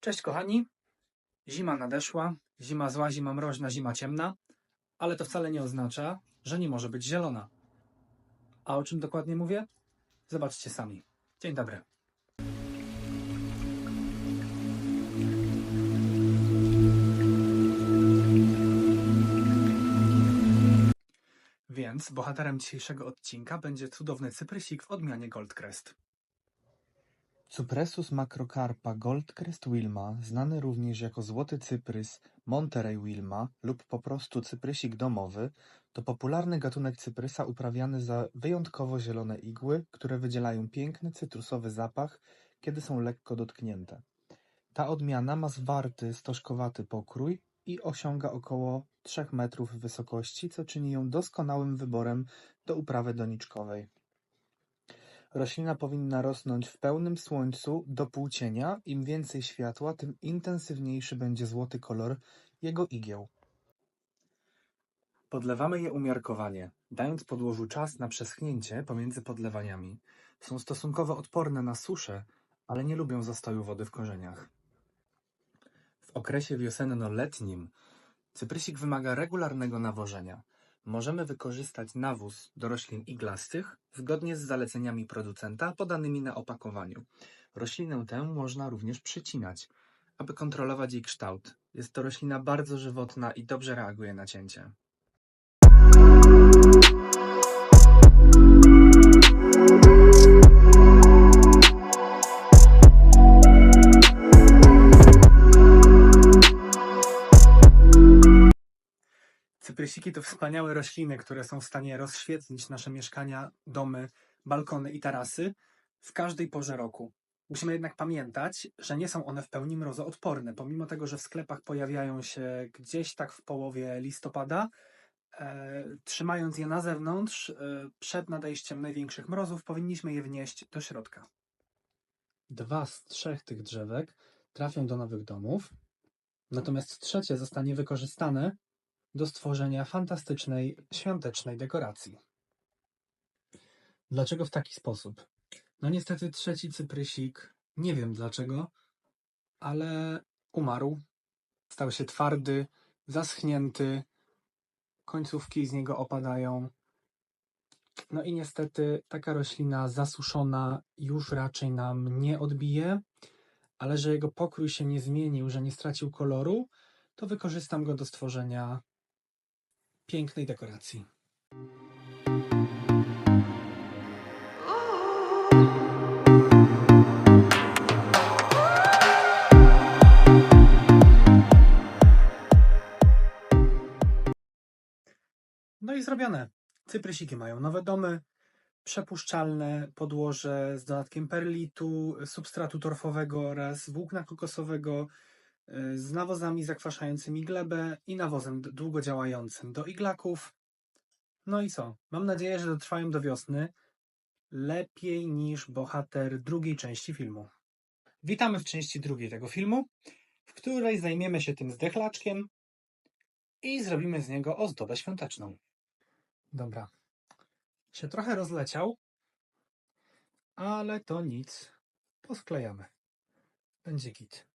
Cześć kochani. Zima nadeszła. Zima zła, zima mroźna, zima ciemna. Ale to wcale nie oznacza, że nie może być zielona. A o czym dokładnie mówię? Zobaczcie sami. Dzień dobry. Więc bohaterem dzisiejszego odcinka będzie cudowny cyprysik w odmianie Goldcrest. Cupressus macrocarpa Goldcrest Wilma, znany również jako złoty cyprys Monterey Wilma lub po prostu cyprysik domowy, to popularny gatunek cyprysa uprawiany za wyjątkowo zielone igły, które wydzielają piękny cytrusowy zapach, kiedy są lekko dotknięte. Ta odmiana ma zwarty, stożkowaty pokrój i osiąga około 3 metrów wysokości, co czyni ją doskonałym wyborem do uprawy doniczkowej. Roślina powinna rosnąć w pełnym słońcu do półcienia. Im więcej światła, tym intensywniejszy będzie złoty kolor jego igieł. Podlewamy je umiarkowanie, dając podłożu czas na przeschnięcie pomiędzy podlewaniami. Są stosunkowo odporne na suszę, ale nie lubią zastoju wody w korzeniach. W okresie wiosenno-letnim cyprysik wymaga regularnego nawożenia. Możemy wykorzystać nawóz do roślin iglastych zgodnie z zaleceniami producenta podanymi na opakowaniu. Roślinę tę można również przycinać, aby kontrolować jej kształt. Jest to roślina bardzo żywotna i dobrze reaguje na cięcie. Cyprysiki to wspaniałe rośliny, które są w stanie rozświetlić nasze mieszkania, domy, balkony i tarasy w każdej porze roku. Musimy jednak pamiętać, że nie są one w pełni mrozoodporne, pomimo tego, że w sklepach pojawiają się gdzieś tak w połowie listopada. E, trzymając je na zewnątrz, e, przed nadejściem największych mrozów, powinniśmy je wnieść do środka. Dwa z trzech tych drzewek trafią do nowych domów, natomiast trzecie zostanie wykorzystane do stworzenia fantastycznej świątecznej dekoracji. Dlaczego w taki sposób? No niestety trzeci cyprysik, nie wiem dlaczego, ale umarł. Stał się twardy, zaschnięty, końcówki z niego opadają. No i niestety taka roślina zasuszona już raczej nam nie odbije, ale że jego pokrój się nie zmienił, że nie stracił koloru, to wykorzystam go do stworzenia pięknej dekoracji. No i zrobione. Cyprysiki mają nowe domy, przepuszczalne podłoże z dodatkiem perlitu, substratu torfowego oraz włókna kokosowego, z nawozami zakwaszającymi glebę i nawozem d- długodziałającym do iglaków. No i co? Mam nadzieję, że dotrwają do wiosny lepiej niż bohater drugiej części filmu. Witamy w części drugiej tego filmu, w której zajmiemy się tym zdechlaczkiem i zrobimy z niego ozdobę świąteczną. Dobra. Się trochę rozleciał, ale to nic. Posklejamy. Będzie git.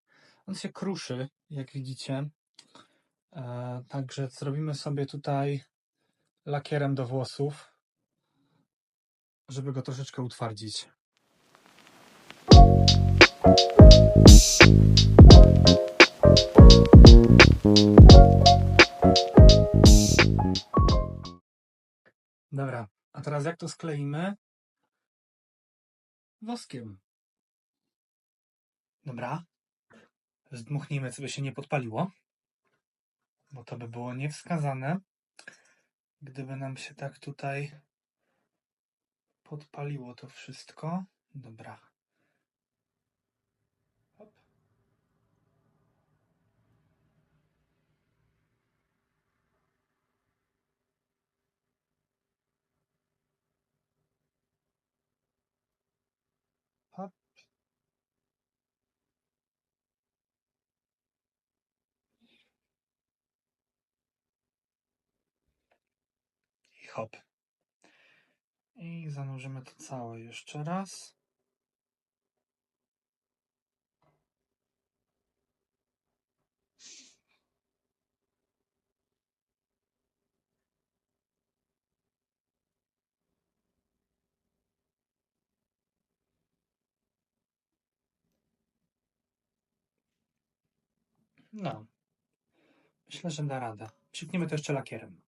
On się kruszy, jak widzicie. E, także zrobimy sobie tutaj lakierem do włosów, żeby go troszeczkę utwardzić. Dobra, a teraz jak to skleimy? Woskiem. Dobra. Zdmuchnijmy, żeby się nie podpaliło. Bo to by było niewskazane. Gdyby nam się tak tutaj podpaliło to wszystko. Dobra. hop. I zanurzymy to całe jeszcze raz. No. Myślę, że da radę. Przykniemy to jeszcze lakierem.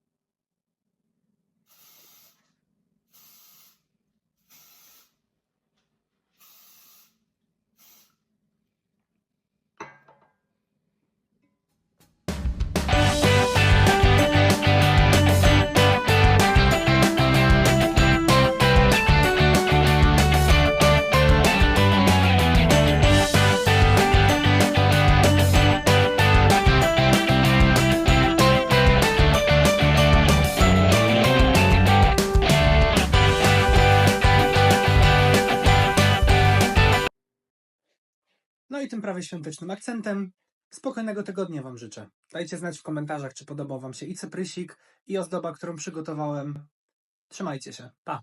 No i tym prawie świątecznym akcentem spokojnego tygodnia Wam życzę. Dajcie znać w komentarzach, czy podobał Wam się i cyprysik, i ozdoba, którą przygotowałem. Trzymajcie się. Pa!